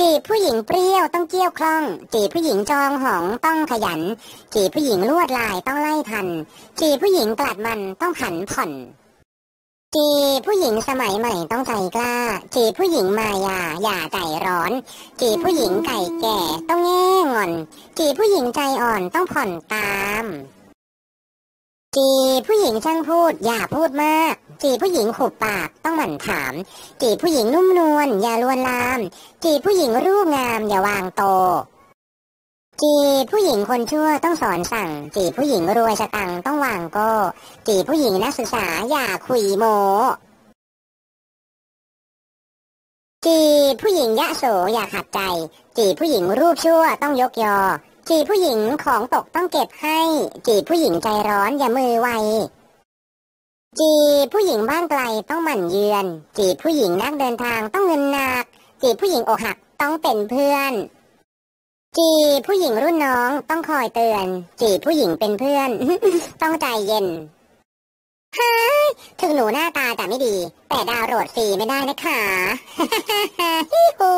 จีบผู้หญิงเปรี้ยวต้องเกี้ยวคล่อง จีบผู้หญิงจองหองต้องขยัน จีบผู้หญิงลวดลายต้องไล่ทัน จีบผู้หญิงกลัดมันต้องผันผ่อน จีบผู้หญิงสมัยใหม่ต้องใจกล้า จีบผู้หญิงมายาอย่าใจร้อน จีบผู้หญิงไก่แก่ต้องแง่งอน จีบผู้หญิงใจอ่อนต้องผ่อนตาม จีบผู้หญิงช่างพูดอย่าพูดมาก จีผู้หญิงขุบปากต้องหมั่นถามจีผู้หญิงนุ่มนวลอย่าลวนลามจีผู้หญิงรูปงามอย่าวางโตจีผู้หญิงคนชั่วต้องสอนสั่งจีผู้หญิงรวยสตังต้องวางโก้จีผู้หญิงนักศึกษาอย่าคุยโมจีผู้หญิงยะโสอย่าขัดใจ จีผู้หญิงรูปชั่วต้องยกยอ จีผู้หญิงของตกต้องเก็บให้ จีผู้หญิงใจร้อนอย่ามือไว จีบผู้หญิงบ้านไกลต้องหมั่นเยือน จีบผู้หญิงนักเดินทางต้องเงินหนัก จีบผู้หญิงอกหักต้องเป็นเพื่อน จีบผู้หญิงรุ่นน้องต้องคอยเตือน จีบผู้หญิงเป็นเพื่อน ต้องใจเย็นฮายถึงหนูหน้าตาแต่ไม่ดี แต่ดาวโหลดฟรีไม่ได้นะคะฮิฮู